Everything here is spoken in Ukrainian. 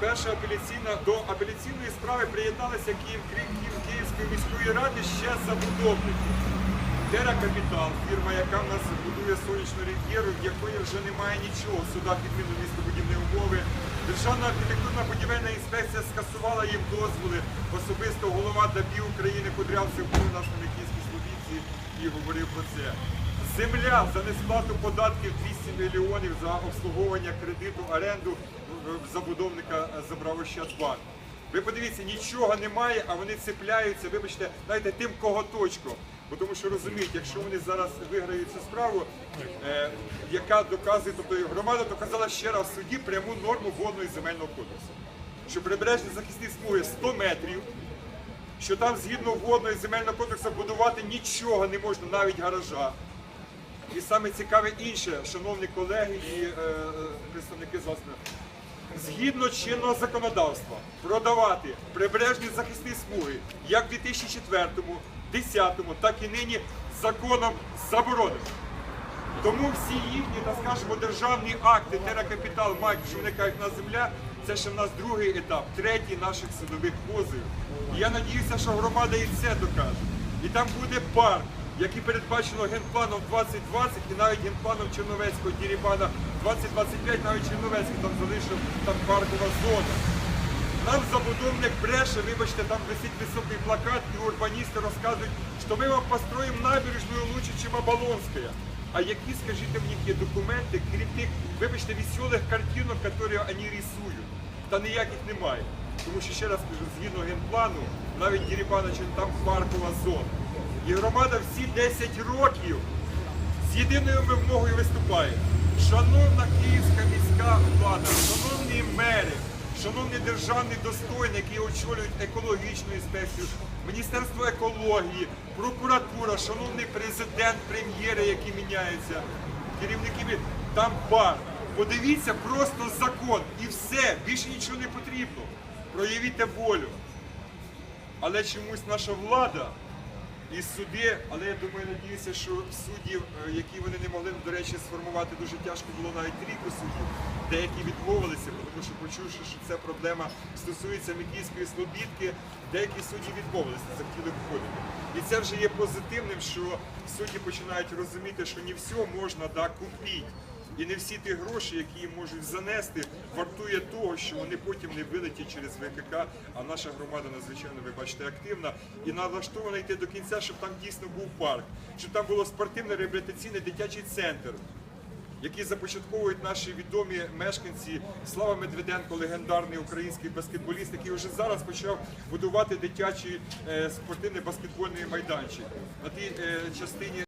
перша апеляційна до апеляційної справи приєдналися Київ, Київ, Київської міської ради ще забудовники. Тера Капітал, фірма, яка в нас будує сонячну рів'єру, в якої вже немає нічого. Суда підміну містобудівні умови. Державна архітектурна будівельна інспекція скасувала їм дозволи. Особисто голова ДАБІ України Кудрявцев був у нас на Микільській Слобідці і говорив про це. Земля за несплату податків 200 мільйонів за обслуговування кредиту, оренду в забудовника забрав Ощадбанк. Ви подивіться, нічого немає, а вони цепляються, вибачте, знаєте, тим коготочком. Бо тому що розуміють, якщо вони зараз виграють цю справу, е, яка доказує, тобто громада доказала ще раз в суді пряму норму водного земельного кодексу. Що прибережні захисні смуги 100 метрів, що там згідно водного земельного кодексу будувати нічого не можна, навіть гаража. І саме цікаве інше, шановні колеги і е, е, представники власне, згідно чинного законодавства продавати прибережні захисні смуги як в 2004, 2010, так і нині законом заборонено. Тому всі їхні, так скажемо, державні акти теракапітал мають, кажуть, на земля, це ще в нас другий етап, третій наших судових позовів. І я надіюся, що громада і це докаже. І там буде парк, який передбачено генпланом 2020 і навіть генпланом Черновецького Дірібана 2025, навіть Черновецький там залишив там паркова зона. Нам забудовник бреше, вибачте, там висить високий плакат, і урбаністи розказують, що ми вам построїмо набережну лучше, ніж Оболонська. А які, скажіть мені, є документи, крім тих, вибачте, веселих картинок, які вони рисують? Та ніяких немає. Тому що ще раз кажу, згідно генплану, навіть Дірібановича там паркова зона. І громада всі 10 років з єдиною вимогою виступає. Шановна київська міська влада, шановні мери, шановні державні достойні, які очолюють екологічну інспекцію, Міністерство екології, прокуратура, шановний президент, прем'єри, які міняються, керівники там бар. Подивіться просто закон і все, більше нічого не потрібно. Проявіть волю. Але чомусь наша влада і суди, але я думаю, надіюся, що суддів, е, які вони не могли, до речі, сформувати дуже тяжко було навіть трійку суддів. Деякі відмовилися, тому що почувши, що ця проблема стосується Микільської слобідки, деякі судді відмовилися, захотіли виходити. І це вже є позитивним, що судді починають розуміти, що не все можна да, купити. І не всі ті гроші, які їм можуть занести, вартує того, що вони потім не вилетять через ВКК. А наша громада надзвичайно, ви бачите, активна і налаштована йти до кінця, щоб там дійсно був парк, щоб там було спортивно-реабілітаційний дитячий центр, який започатковують наші відомі мешканці. Слава Медведенко, легендарний український баскетболіст, який вже зараз почав будувати дитячий е, спортивний баскетбольний майданчик на тій е, частині.